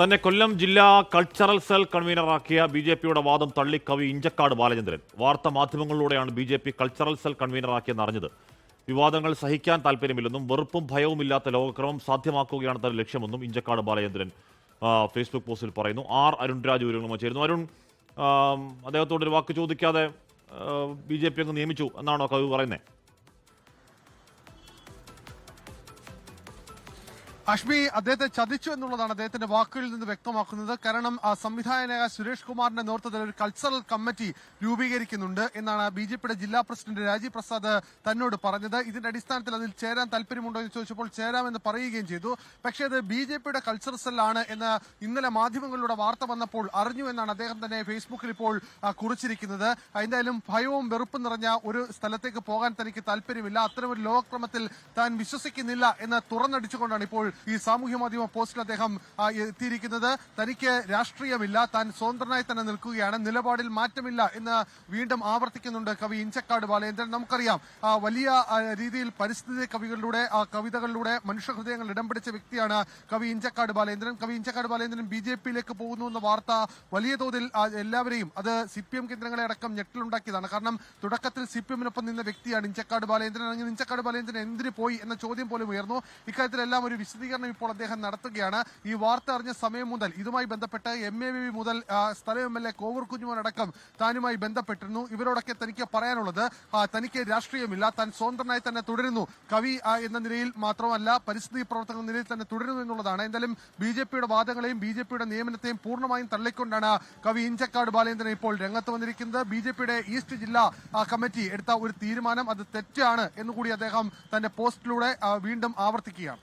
തന്നെ കൊല്ലം ജില്ലാ cultural cell കൺവീനറാക്കിയ ബി ജെ പിയുടെ വാദം കവി ഇഞ്ചക്കാട് ബാലചന്ദ്രൻ. വാർത്താ മാധ്യമങ്ങളിലൂടെയാണ് B J P cultural cell കൺവീനറാക്കിയെന്ന് അറിഞ്ഞത്. വിവാദങ്ങൾ സഹിക്കാൻ താല്പര്യമില്ലെന്നും വെറുപ്പും ഭയവും ഇല്ലാത്ത ലോകക്രമം സാധ്യമാക്കുകയാണ് തന്റെ ലക്ഷ്യമെന്നും ഇഞ്ചക്കാട് ബാലചന്ദ്രൻ ഫേസ്ബുക്ക് പോസ്റ്റിൽ പറയുന്നു. ആർ അരുൺരാജ് വിവരങ്ങളുമായി ചേരുന്നു. അരുൺ ആം, അദ്ദേഹത്തോട് ഒരു വാക്ക് ചോദിക്കാതെ ബി ജെ പി അങ്ങ് നിയമിച്ചു എന്നാണോ കവി പറയുന്നത് അഷ്മി അദ്ദേഹത്തെ ചതിച്ചു എന്നുള്ളതാണ് അദ്ദേഹത്തിന്റെ വാക്കുകളിൽ നിന്ന് വ്യക്തമാക്കുന്നത്. കാരണം സംവിധായകനായ സുരേഷ് കുമാറിന്റെ നേതൃത്വത്തിൽ ഒരു കൾച്ചറൽ കമ്മിറ്റി രൂപീകരിക്കുന്നുണ്ട് എന്നാണ് ബി ജെ പിയുടെ ജില്ലാ പ്രസിഡന്റ് രാജീവ് പ്രസാദ് തന്നോട് പറഞ്ഞത്. ഇതിന്റെ അടിസ്ഥാനത്തിൽ അതിൽ ചേരാൻ താല്പര്യമുണ്ടോ എന്ന് ചോദിച്ചപ്പോൾ ചേരാമെന്ന് പറയുകയും ചെയ്തു. പക്ഷേ അത് ബി ജെ പിയുടെ കൾച്ചറൽ സെല്ലാണ് എന്ന് ഇന്നലെ മാധ്യമങ്ങളിലൂടെ വാർത്ത വന്നപ്പോൾ അറിഞ്ഞു എന്നാണ് അദ്ദേഹം തന്നെ ഫേസ്ബുക്കിൽ ഇപ്പോൾ കുറിച്ചിരിക്കുന്നത്. എന്തായാലും ഭയവും വെറുപ്പും നിറഞ്ഞ ഒരു സ്ഥലത്തേക്ക് പോകാൻ തനിക്ക് താല്പര്യമില്ല. അത്തരമൊരു ലോകക്രമത്തിൽ താൻ വിശ്വസിക്കുന്നില്ല എന്ന് തുറന്നടിച്ചുകൊണ്ടാണ് ഇപ്പോൾ ഈ സാമൂഹ്യ മാധ്യമ പോസ്റ്റിൽ അദ്ദേഹം എത്തിയിരിക്കുന്നത്. തനിക്ക് രാഷ്ട്രീയമില്ല. താൻ സ്വതന്ത്രനായി തന്നെ നിൽക്കുകയാണ്. നിലപാടിൽ മാറ്റമില്ല എന്ന് വീണ്ടും ആവർത്തിക്കുന്നുണ്ട് കവി ഇഞ്ചക്കാട് ബാലേന്ദ്രൻ. നമുക്കറിയാം വലിയ രീതിയിൽ പരിസ്ഥിതി കവികളിലൂടെ കവിതകളിലൂടെ കവിതകളിലൂടെ മനുഷ്യഹൃദയങ്ങൾ ഇടം പിടിച്ച വ്യക്തിയാണ് കവി ഇഞ്ചക്കാട് ബാലേന്ദ്രൻ. കവി ഇഞ്ചക്കാട് ബാലേന്ദ്രൻ ബി ജെ പിയിലേക്ക് പോകുന്നു എന്ന വാർത്ത വലിയ തോതിൽ എല്ലാവരെയും അത് സി പി എം കേന്ദ്രങ്ങളെ അടക്കം ഞെട്ടിലുണ്ടാക്കിയതാണ്. കാരണം തുടക്കത്തിൽ സി പി എമ്മിനൊപ്പം നിന്ന വ്യക്തിയാണ് ഇഞ്ചക്കാട് ബാലേന്ദ്രൻ. അങ്ങനെ ഇഞ്ചക്കാട് ബാലേന്ദ്രൻ എന്തിനു പോയി എന്ന ചോദ്യം പോലും ഉയർന്നു. ഇക്കാര്യത്തിലെല്ലാം ഒരു വിശദീകരണം ഇപ്പോൾ അദ്ദേഹം നടത്തുകയാണ്. ഈ വാർത്ത അറിഞ്ഞ സമയം മുതൽ ഇതുമായി ബന്ധപ്പെട്ട് എം എ വി മുതൽ സ്ഥലം എം എൽ എ കോവൂർ കുഞ്ഞുമോനടക്കം താനുമായി ബന്ധപ്പെട്ടിരുന്നു. ഇവരോടൊക്കെ തനിക്ക് പറയാനുള്ളത് തനിക്ക് രാഷ്ട്രീയമില്ല താൻ സ്വതന്ത്രനായി തന്നെ തുടരുന്നു. കവി എന്ന നിലയിൽ മാത്രമല്ല പരിസ്ഥിതി പ്രവർത്തക നിലയിൽ തന്നെ തുടരുന്നു എന്നുള്ളതാണ്. എന്തായാലും ബി ജെ പിയുടെ വാദങ്ങളെയും ബി ജെ പിയുടെ നിയമനത്തെയും പൂർണമായും തള്ളിക്കൊണ്ടാണ് കവി ഇഞ്ചക്കാട് ബാലേന്ദ്രൻ ഇപ്പോൾ രംഗത്ത് വന്നിരിക്കുന്നത്. ബി ജെ പിയുടെ ഈസ്റ്റ് ജില്ലാ കമ്മിറ്റി എടുത്ത ഒരു തീരുമാനം അത് തെറ്റാണ് എന്നുകൂടി അദ്ദേഹം തന്റെ പോസ്റ്റിലൂടെ വീണ്ടും ആവർത്തിക്കുകയാണ്.